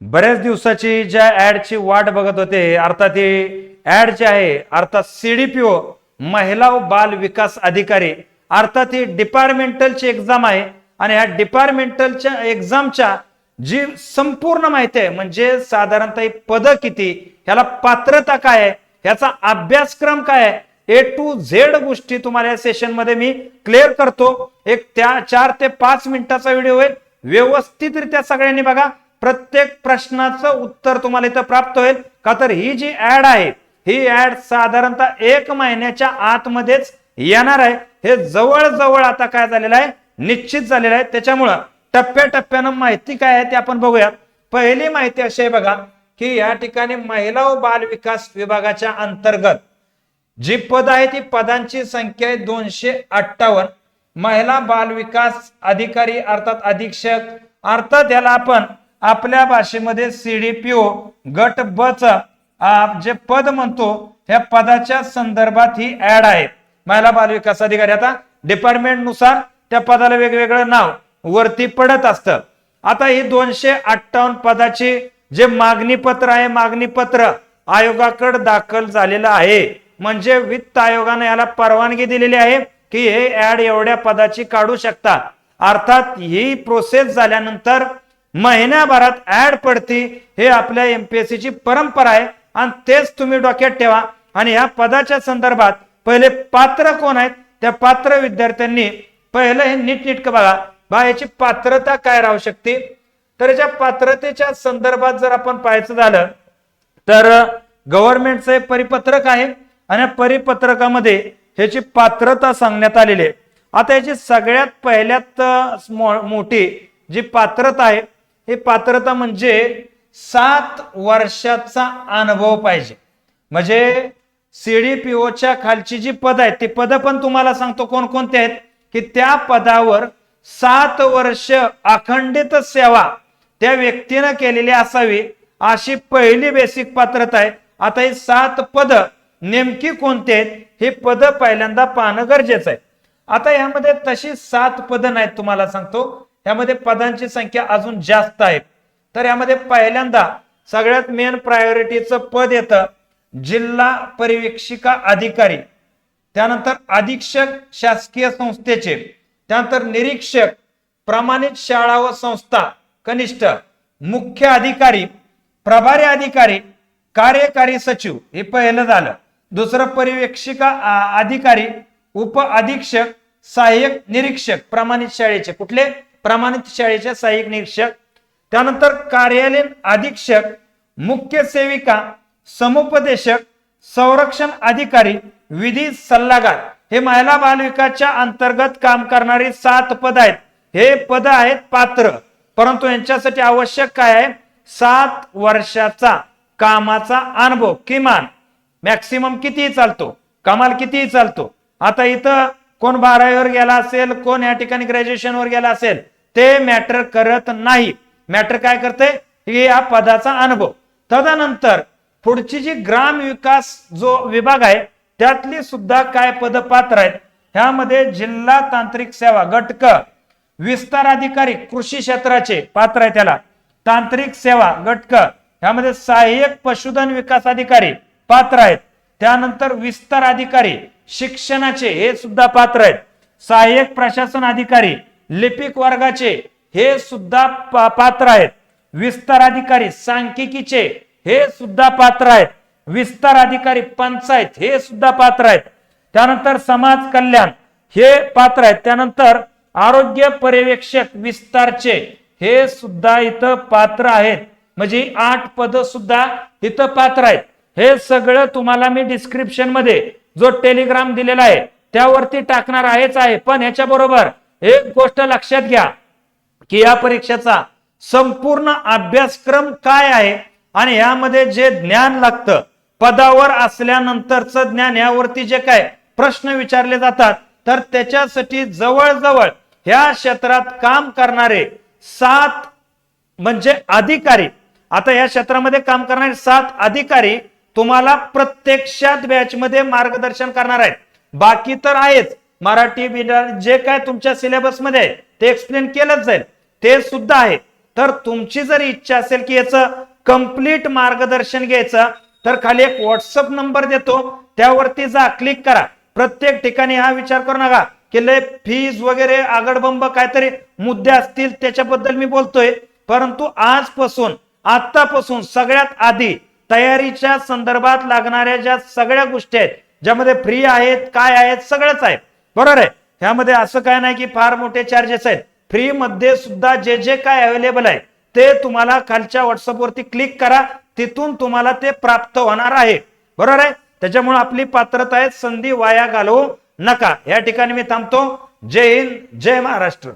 बऱ्याच दिवसाची ज्या ऍडची वाट बघत होते अर्थात ही ऍड जी आहे अर्थात सीडीपीओ महिला व बाल विकास अधिकारी अर्थात ही डिपार्टमेंटलची एक्झाम आहे आणि ह्या डिपार्टमेंटलच्या एक्झामच्या जी संपूर्ण माहिती आहे म्हणजे साधारणतः ही पद किती ह्याला पात्रता काय आहे ह्याचा अभ्यासक्रम काय आहे ए टू झेड गोष्टी तुम्हाला या सेशनमध्ये मी क्लिअर करतो. एक त्या चार ते पाच मिनिटाचा व्हिडिओ आहे व्यवस्थितरित्या सगळ्यांनी बघा. प्रत्येक प्रश्नाचं उत्तर तुम्हाला इथं प्राप्त होईल. का तर ही जी ऍड आहे ही ऍड साधारणतः एक महिन्याच्या आतमध्येच येणार आहे. हे जवळजवळ आता काय झालेलं आहे? निश्चित झालेलं आहे. त्याच्यामुळं टप्प्याटप्प्यानं माहिती काय आहे ते आपण बघूया पहिली माहिती अशी आहे बघा की या ठिकाणी महिला व बाल विकास विभागाच्या अंतर्गत जी पद आहे ती पदांची संख्या आहे दोनशे अठ्ठावन्न. महिला बाल विकास अधिकारी अर्थात अधीक्षक अर्थात याला आपण आपल्या भाषेमध्ये सीडीपीओ गट ब जे पद म्हणतो ह्या पदाच्या संदर्भात ही ऍड आहे. महिला बाल विकास अधिकारी आता डिपार्टमेंटनुसार त्या पदाला वेगवेगळं नाव वरती पडत असतं. आता ही दोनशे अठ्ठावन्न पदाची जे मागणी पत्र आहे मागणी पत्र आयोगाकडे दाखल झालेलं आहे. म्हणजे वित्त आयोगाने याला परवानगी दिलेली आहे की हे ऍड एवढ्या पदाची काढू शकता. अर्थात ही प्रोसेस झाल्यानंतर महिन्याभरात ऍड पडती हे आपल्या एमपीएससीची परंपरा आहे. आणि तेच तुम्ही डोक्यात ठेवा. आणि या पदाच्या संदर्भात पहिले पात्र कोण आहेत? त्या पात्र विद्यार्थ्यांनी पहिलं हे नीटनीटकं बघा. बा याची पात्रता काय राहू शकते? तर याच्या पात्रतेच्या संदर्भात जर आपण पाहायचं झालं तर गव्हर्नमेंटचं हे परिपत्रक आहे. आणि या परिपत्रकामध्ये ह्याची पात्रता सांगण्यात आलेली आहे. आता याची सगळ्यात पहिल्यात मो- मोठी जी पात्रता आहे ही पात्रता म्हणजे सात वर्षाचा अनुभव पाहिजे. म्हणजे सीडीपीओच्या खालची जी पद आहेत ती पद पण तुम्हाला सांगतो कोणकोणते आहेत? की त्या पदावर सात वर्ष अखंडित सेवा त्या व्यक्तीनं केलेली असावी अशी पहिली बेसिक पात्रता आहे. आता ही सात पद नेमकी कोणती आहेत? हे पद पहिल्यांदा पाहणं गरजेचं आहे. आता यामध्ये तशी सात पद नाहीत तुम्हाला सांगतो. यामध्ये पदांची संख्या अजून जास्त आहे. तर यामध्ये पहिल्यांदा सगळ्यात मेन प्रायोरिटीचं पद येतं जिल्हा परिवीक्षिका अधिकारी. त्यानंतर अधीक्षक शासकीय संस्थेचे. त्यानंतर निरीक्षक प्रमाणित शाळा व संस्था कनिष्ठ मुख्य अधिकारी प्रभारी अधिकारी कार्यकारी सचिव हे पहिलं झालं. दुसरं परिवेक्षिका अधिकारी उप अधीक्षक सहाय्यक निरीक्षक प्रमाणित शाळेचे. कुठले? प्रमाणित शाळेचे सहाय्यक निरीक्षक त्यानंतर कार्यालयीन अधीक्षक मुख्य सेविका समुपदेशक संरक्षण अधिकारी विधी सल्लागार. हे महिला बालविकाच्या अंतर्गत काम करणारी सात पद आहेत. हे पद आहेत पात्र. परंतु यांच्यासाठी आवश्यक काय आहे? सात वर्षाचा कामाचा अनुभव किमान. मॅक्सिमम कितीही चालतो कमाल कितीही चालतो. आता इथं कोण बारावीवर गेला असेल कोण या ठिकाणी ग्रॅज्युएशनवर गेला असेल ते मॅटर करत नाही. मॅटर काय करते? हे या पदाचा अनुभव. तदनंतर पुढची जी ग्राम विकास जो विभाग आहे त्यातली सुद्धा काय पद पात्र आहेत? ह्यामध्ये जिल्हा तांत्रिक सेवा गटक विस्तार अधिकारी कृषी क्षेत्राचे पात्र आहे त्याला. तांत्रिक सेवा गटक ह्यामध्ये सहाय्यक पशुधन विकास अधिकारी पात्र आहेत. त्यानंतर विस्तार अधिकारी शिक्षणाचे हे सुद्धा पात्र आहेत. सहाय्यक प्रशासन अधिकारी लिपिक वर्गाचे हे सुद्धा पात्र आहेत. विस्तार अधिकारी सांख्यिकीचे हे सुद्धा पात्र आहेत. विस्तार अधिकारी पंचायत हे सुद्धा पात्र आहेत. त्यानंतर समाज कल्याण हे पात्र आहेत. त्यानंतर आरोग्य पर्यवेक्षक विस्तारचे हे सुद्धा इथं पात्र आहेत. म्हणजे आठ पद सुद्धा इथं पात्र आहेत. हे सगळं तुम्हाला मी डिस्क्रिप्शनमध्ये जो टेलिग्राम दिलेला आहे त्यावरती टाकणार आहेच आहे. पण याच्याबरोबर एक गोष्ट लक्षात घ्या की या परीक्षेचा संपूर्ण अभ्यासक्रम काय आहे आणि यामध्ये जे ज्ञान लागतं पदावर असल्यानंतरचं ज्ञान यावरती जे काय प्रश्न विचारले जातात तर त्याच्यासाठी जवळजवळ ह्या क्षेत्रात काम करणारे सात म्हणजे अधिकारी आता या क्षेत्रामध्ये काम करणारे सात अधिकारी तुम्हाला प्रत्यक्षात बॅचमध्ये मार्गदर्शन करणार आहेत. बाकी तर आहेच. मराठी बिडर जे काय तुमच्या सिलेबसमध्ये आहे ते एक्सप्लेन केलंच जाईल. ते सुद्धा आहे. तर तुमची जर इच्छा असेल की याचं कंप्लीट मार्गदर्शन घ्यायचं तर खाली एक व्हॉट्सअप नंबर देतो. त्यावरती जा क्लिक करा. प्रत्येक ठिकाणी हा विचार करू नका की लय फीज वगैरे आगडबंब काहीतरी मुद्दे असतील त्याच्याबद्दल मी बोलतोय. परंतु आजपासून आतापासून सगळ्यात आधी तयारीच्या संदर्भात लागणाऱ्या ज्या सगळ्या गोष्टी आहेत ज्यामध्ये फ्री आहेत काय आहेत सगळंच आहे बरोबर आहे? ह्यामध्ये असं काय नाही की फार मोठे चार्जेस आहेत. फ्री मध्ये सुद्धा जे जे काय अवेलेबल आहे ते तुम्हाला खालच्या व्हॉट्सअपवरती क्लिक करा. तिथून तुम्हाला ते प्राप्त होणार आहे. बरोबर आहे? त्याच्यामुळे आपली पात्रता आहे संधी वाया घालवू नका. या ठिकाणी मी थांबतो. जय हिंद जय महाराष्ट्र.